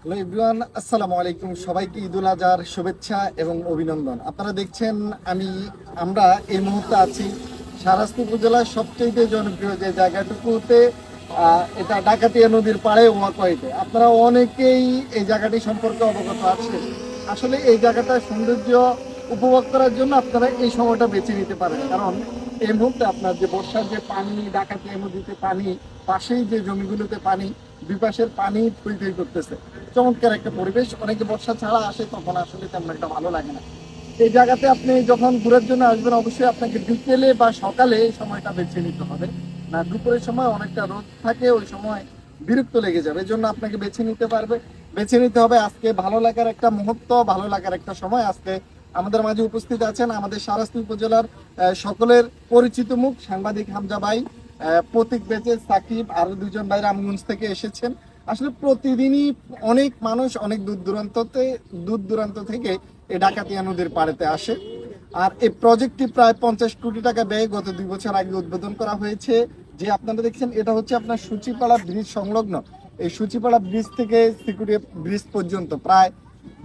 Hello everyone, আসসালামু আলাইকুম। সবাইকে ঈদুল আজহার শুভেচ্ছা এবং অভিনন্দন। আপনারা দেখছেন, আমি, আমরা এই মুহূর্তে আছি সারাস্তি উপজেলার সবচেয়ে জনপ্রিয় যে জায়গাটুকুতে এটা ডাকাতিয়া নদীর পাড়ে ওয়াকওয়েতে। আপনারা অনেকেই এই জায়গাটি সম্পর্কে অবগত আছেন। আসলে এই জায়গাটার সৌন্দর্য উপভোগ করার জন্য আপনারা এই সময়টা বেছে নিতে পারেন। কারণ এই মুহূর্তে আপনার যে বর্ষার যে পানি, ডাকাতিয়া নদীতে পানি, পাশেই যে জমিগুলোতে পানি দুই পাশের পানি থই থই করতেছে। চমৎকার একটা পরিবেশ। অনেকে বর্ষা ছাড়া আসে, তখন আসলে তেমন একটা ভালো লাগে না। এই জায়গাতে আপনি যখন ঘুরের জন্য আসবেন, অবশ্যই আপনাকে বিকেলে বা সকালে এই সময়টা বেছে নিতে হবে। না, দুপুরের সময় অনেকটা রোদ থাকে, ওই সময় বিরক্ত লেগে যাবে। এই জন্য আপনাকে বেছে নিতে পারবে। বেছে নিতে হবে আজকে ভালো লাগার একটা মুহূর্ত, ভালো লাগার একটা সময়। আজকে আমাদের মাঝে উপস্থিত আছেন আমাদের সারাস্তি উপজেলার সকলের পরিচিত মুখ, সাংবাদিক হামজা ভাই। প্রতীক বেচে সাকিব, আরও দুজন ভাই রামগঞ্জ থেকে এসেছেন। আসলে প্রতিদিনই অনেক মানুষ অনেক দূর দূরান্ততে, দূর দূরান্ত থেকে এই ডাকাতিয়া নদীর পাড়েতে আসে। আর এই প্রজেক্টটি প্রায় পঞ্চাশ কোটি টাকা ব্যয়ে গত দুই বছর আগে উদ্বোধন করা হয়েছে। যে আপনারা দেখছেন, এটা হচ্ছে আপনার সূচিপাড়া ব্রিজ সংলগ্ন। এই সূচিপাড়া ব্রিজ থেকে সিকিউরিটি ব্রিজ পর্যন্ত প্রায়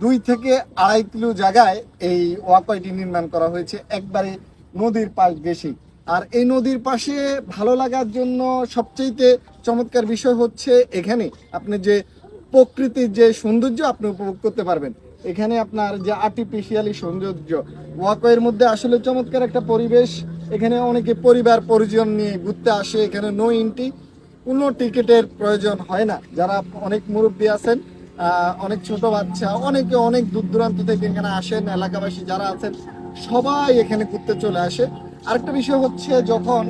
দুই থেকে আড়াই কিলো জায়গায় এই ওয়াকওয়েটি নির্মাণ করা হয়েছে। একবারে নদীর পাশ ঘেঁষেই। আর এই নদীর পাশে ভালো লাগার জন্য সবচেয়ে চমৎকার বিষয় হচ্ছে এখানে আপনি যে প্রকৃতির যে সৌন্দর্য আপনি উপভোগ করতে পারবেন। এখানে আপনার যে আর্টিফিশিয়ালি সৌন্দর্য ওয়াকওয়ের মধ্যে আসলে চমৎকার একটা পরিবেশ। এখানে অনেকে পরিবার, পরিজন নিয়ে ঘুরতে আসে, এখানে নো এন্ট্রি কোনো টিকিটের প্রয়োজন হয় না। যারা অনেক মুরব্বী আছেন অনেক ছোট বাচ্চা, অনেকে অনেক দূর দূরান্ত থেকে এখানে আসেন, এলাকাবাসী যারা আছেন, সবাই এখানে ঘুরতে চলে আসে। আরেকটা বিষয় হচ্ছে যখন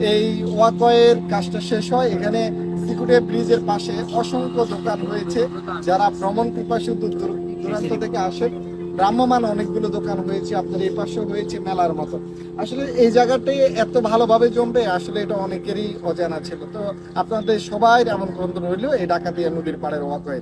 এই ওয়াকওয়ের কাজটা শেষ হয়, এখানে সিকুড়িয়া ব্রিজের পাশে অসংখ্য দোকান রয়েছে যারা ভ্রমণ পিপাসু দূর দূর- দূরান্ত থেকে আসে ভ্রাম্যমান অনেকগুলো দোকান হয়েছে আপনার এই পাশে হয়েছে মেলার মতো। আসলে এই জায়গাটাই এত ভালোভাবে জমবে, আসলে এটা অনেকেরই অজানা ছিল। তো আপনাদের সবাই এমন আমন্ত্রণ রইল এই ডাকাতিয়া নদীর পাড়ের ওয়াকওয়ে।